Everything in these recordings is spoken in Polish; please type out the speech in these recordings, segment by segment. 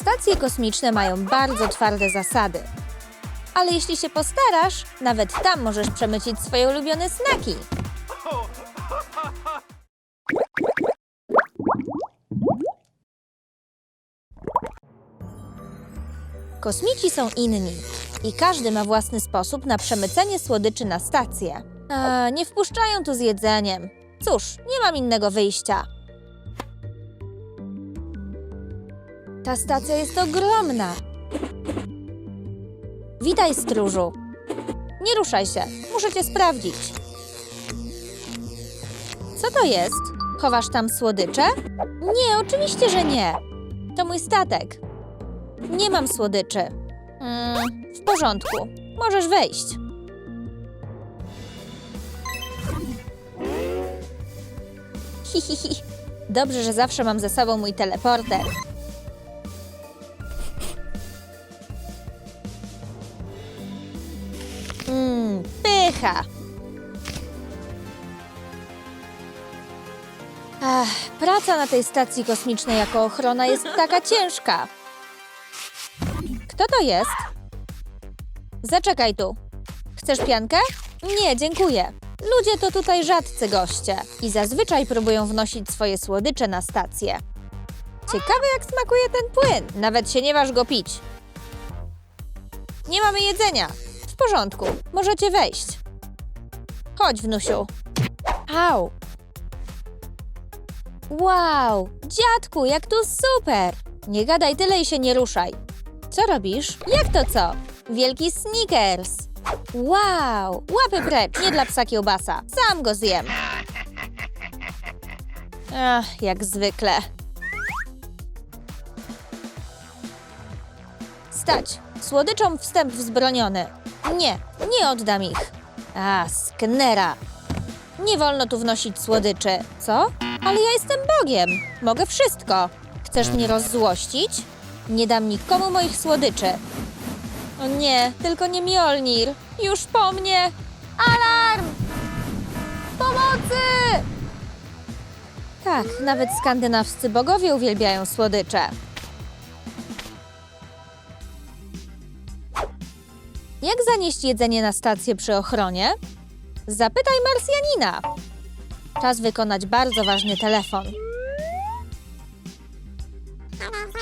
Stacje kosmiczne mają bardzo twarde zasady. Ale jeśli się postarasz, nawet tam możesz przemycić swoje ulubione snaki. Kosmici są inni i każdy ma własny sposób na przemycenie słodyczy na stację. A, nie wpuszczają tu z jedzeniem. Cóż, nie mam innego wyjścia. Ta stacja jest ogromna. Witaj, stróżu. Nie ruszaj się, muszę cię sprawdzić. Co to jest? Chowasz tam słodycze? Nie, oczywiście, że nie. To mój statek. Nie mam słodyczy. Mm, w porządku, możesz wejść. Hihihi. Dobrze, że zawsze mam ze sobą mój teleporter. Pycha. Ach, praca na tej stacji kosmicznej jako ochrona jest taka ciężka. Kto to jest? Zaczekaj tu. Chcesz piankę? Nie, dziękuję. Ludzie to tutaj rzadcy goście i zazwyczaj próbują wnosić swoje słodycze na stację. Ciekawe, jak smakuje ten płyn. Nawet się nie waż go pić. Nie mamy jedzenia. W porządku, możecie wejść. Chodź, wnusiu. Au. Wow, dziadku, jak tu super! Nie gadaj tyle i się nie ruszaj. Co robisz? Jak to co? Wielki sneakers. Wow, łapy precz, nie dla psa kiełbasa. Sam go zjem. Ach, jak zwykle. Stać! Słodyczom wstęp wzbroniony. Nie, nie oddam ich. A, sknera. Nie wolno tu wnosić słodyczy. Co? Ale ja jestem Bogiem. Mogę wszystko. Chcesz mnie rozzłościć? Nie dam nikomu moich słodyczy. O nie, tylko nie Mjolnir. Już po mnie. Alarm! Pomocy! Tak, nawet skandynawscy bogowie uwielbiają słodycze. Jak zanieść jedzenie na stację przy ochronie? Zapytaj Marsjanina. Czas wykonać bardzo ważny telefon.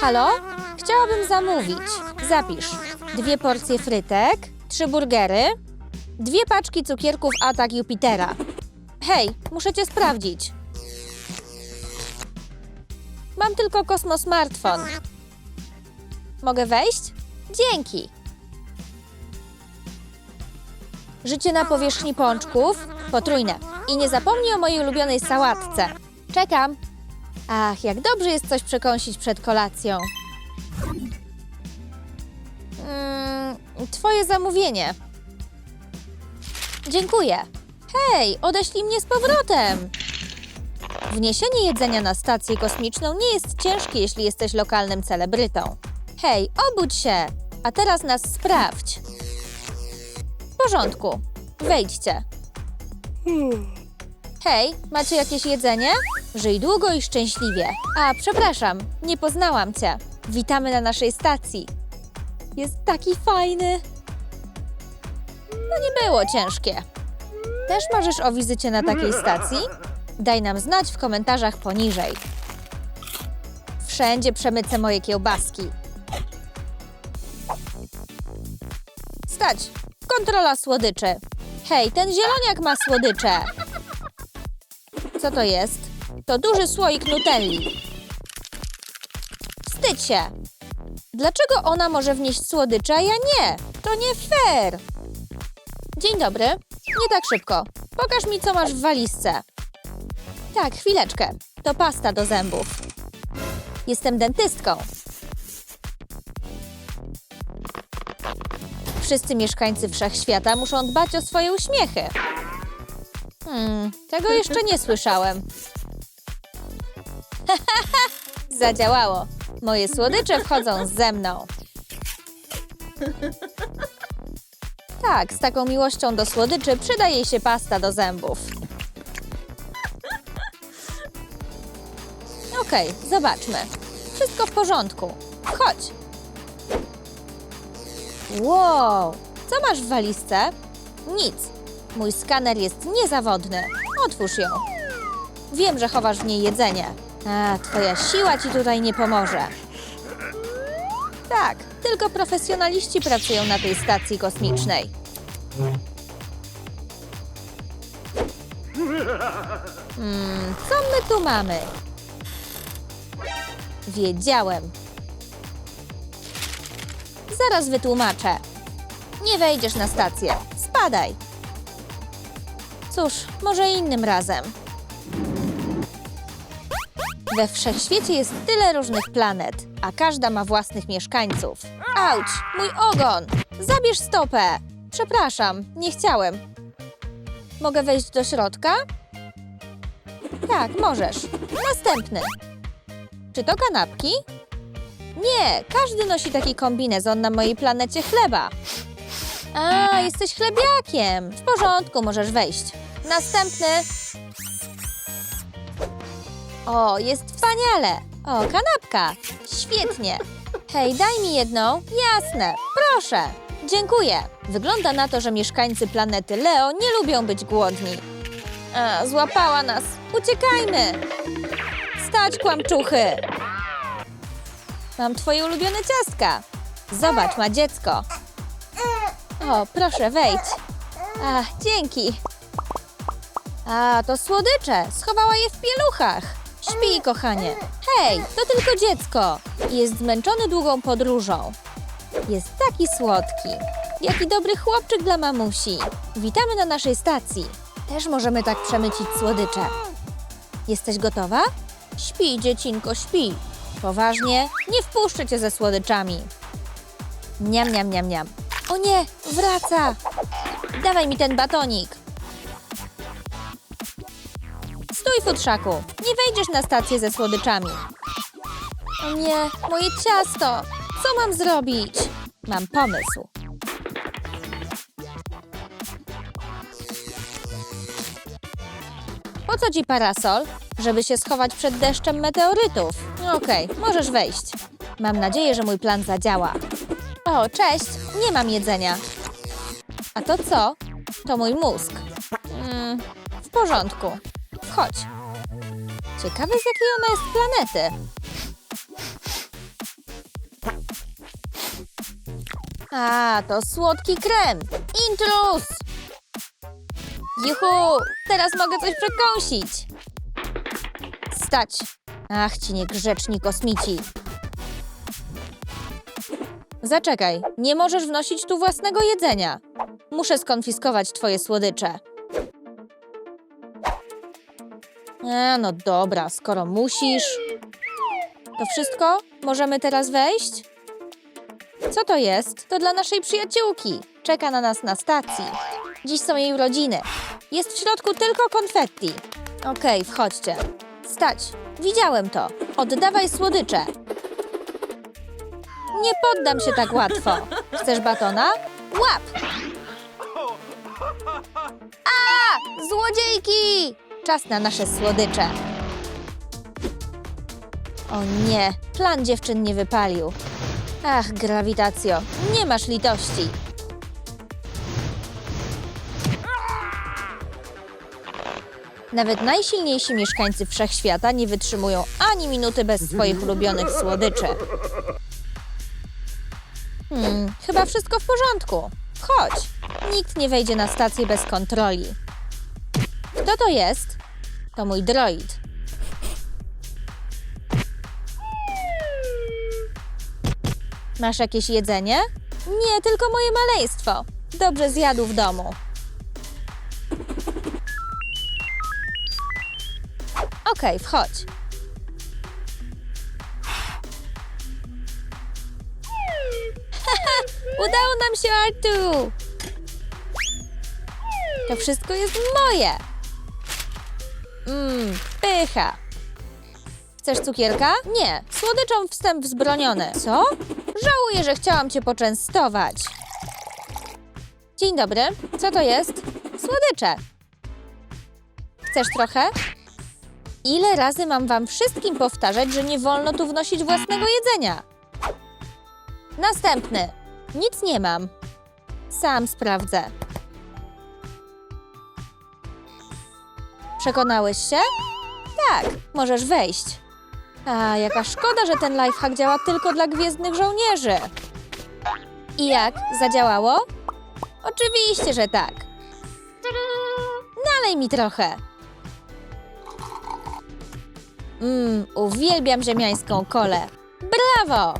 Halo? Chciałabym zamówić. Zapisz. Dwie porcje frytek, trzy burgery, dwie paczki cukierków Atak Jupitera. Hej, muszę cię sprawdzić. Mam tylko kosmo smartfon. Mogę wejść? Dzięki. Życie na powierzchni pączków? Potrójne. I nie zapomnij o mojej ulubionej sałatce. Czekam. Ach, jak dobrze jest coś przekąsić przed kolacją. Mm, twoje zamówienie. Dziękuję. Hej, odeślij mnie z powrotem. Wniesienie jedzenia na stację kosmiczną nie jest ciężkie, jeśli jesteś lokalnym celebrytą. Hej, obudź się! A teraz nas sprawdź. W porządku. Wejdźcie. Hej, macie jakieś jedzenie? Żyj długo i szczęśliwie. A, przepraszam, nie poznałam cię. Witamy na naszej stacji. Jest taki fajny. No nie było ciężkie. Też marzysz o wizycie na takiej stacji? Daj nam znać w komentarzach poniżej. Wszędzie przemycę moje kiełbaski. Stać! Kontrola słodyczy. Hej, ten zieloniak ma słodycze. Co to jest? To duży słoik nutelli. Wstydź się! Dlaczego ona może wnieść słodycze, a ja nie? To nie fair! Dzień dobry. Nie tak szybko. Pokaż mi, co masz w walizce. Tak, chwileczkę. To pasta do zębów. Jestem dentystką. Wszyscy mieszkańcy wszechświata muszą dbać o swoje uśmiechy. Hmm, tego jeszcze nie słyszałem. Zadziałało. Moje słodycze wchodzą ze mną. Tak, z taką miłością do słodyczy przydaje się pasta do zębów. Okej, zobaczmy. Wszystko w porządku. Chodź. Wow, co masz w walizce? Nic. Mój skaner jest niezawodny. Otwórz ją. Wiem, że chowasz w niej jedzenie. A, twoja siła ci tutaj nie pomoże. Tak, tylko profesjonaliści pracują na tej stacji kosmicznej. Hmm, co my tu mamy? Wiedziałem. Zaraz wytłumaczę. Nie wejdziesz na stację. Spadaj. Cóż, może innym razem. We wszechświecie jest tyle różnych planet, a każda ma własnych mieszkańców. Auć, mój ogon! Zabierz stopę! Przepraszam, nie chciałem. Mogę wejść do środka? Tak, możesz. Następny. Czy to kanapki? Nie, każdy nosi taki kombinezon na mojej planecie chleba. A, jesteś chlebiakiem. W porządku, możesz wejść. Następny. O, jest wspaniale. O, kanapka. Świetnie. Hej, daj mi jedną. Jasne, proszę. Dziękuję. Wygląda na to, że mieszkańcy planety Leo nie lubią być głodni. A, złapała nas. Uciekajmy. Stać, kłamczuchy. Mam twoje ulubione ciastka. Zobacz, ma dziecko. O, proszę, wejdź. Ach, dzięki. A, to słodycze. Schowała je w pieluchach. Śpi, kochanie. Hej, to tylko dziecko. Jest zmęczony długą podróżą. Jest taki słodki. Jaki dobry chłopczyk dla mamusi. Witamy na naszej stacji. Też możemy tak przemycić słodycze. Jesteś gotowa? Śpi, dziecinko, śpi. Poważnie? Nie wpuszczę cię ze słodyczami. Niam, niam, niam, niam. O nie, wraca! Dawaj mi ten batonik. Stój, futrzaku. Nie wejdziesz na stację ze słodyczami. O nie, moje ciasto. Co mam zrobić? Mam pomysł. Po co ci parasol? Żeby się schować przed deszczem meteorytów. Okej, możesz wejść. Mam nadzieję, że mój plan zadziała. O, cześć! Nie mam jedzenia. A to co? To mój mózg. Mm, w porządku. Wchodź. Ciekawe, z jakiej ona jest planety. A, to słodki krem. Intrus! Juhu! Teraz mogę coś przekąsić. Stać! Ach, ci niegrzeczni kosmici. Zaczekaj, nie możesz wnosić tu własnego jedzenia. Muszę skonfiskować twoje słodycze. E, no dobra, skoro musisz. To wszystko? Możemy teraz wejść? Co to jest? To dla naszej przyjaciółki. Czeka na nas na stacji. Dziś są jej urodziny. Jest w środku tylko konfetti. Okej, wchodźcie. Stać. Widziałem to. Oddawaj słodycze. Nie poddam się tak łatwo. Chcesz batona? Łap! A! Złodziejki! Czas na nasze słodycze. O nie, plan dziewczyn nie wypalił. Ach, grawitacjo, nie masz litości. Nawet najsilniejsi mieszkańcy wszechświata nie wytrzymują ani minuty bez swoich ulubionych słodyczy. Hmm, chyba wszystko w porządku. Chodź. Nikt nie wejdzie na stację bez kontroli. Kto to jest? To mój droid. Masz jakieś jedzenie? Nie, tylko moje maleństwo. Dobrze zjadł w domu. Okej, wchodź. Udało nam się, Artu! To wszystko jest moje! Mmm, pycha! Chcesz cukierka? Nie, słodyczą wstęp wzbroniony. Co? Żałuję, że chciałam cię poczęstować. Dzień dobry, co to jest? Słodycze. Chcesz trochę? Ile razy mam wam wszystkim powtarzać, że nie wolno tu wnosić własnego jedzenia? Następny. Nic nie mam. Sam sprawdzę. Przekonałeś się? Tak, możesz wejść. A, jaka szkoda, że ten lifehack działa tylko dla gwiezdnych żołnierzy. I jak? Zadziałało? Oczywiście, że tak. Nalej mi trochę. Mmm, uwielbiam ziemiańską kolę. Brawo!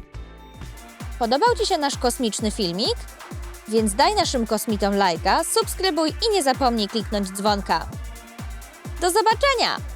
Podobał Ci się nasz kosmiczny filmik? Więc daj naszym kosmitom lajka, subskrybuj i nie zapomnij kliknąć dzwonka. Do zobaczenia!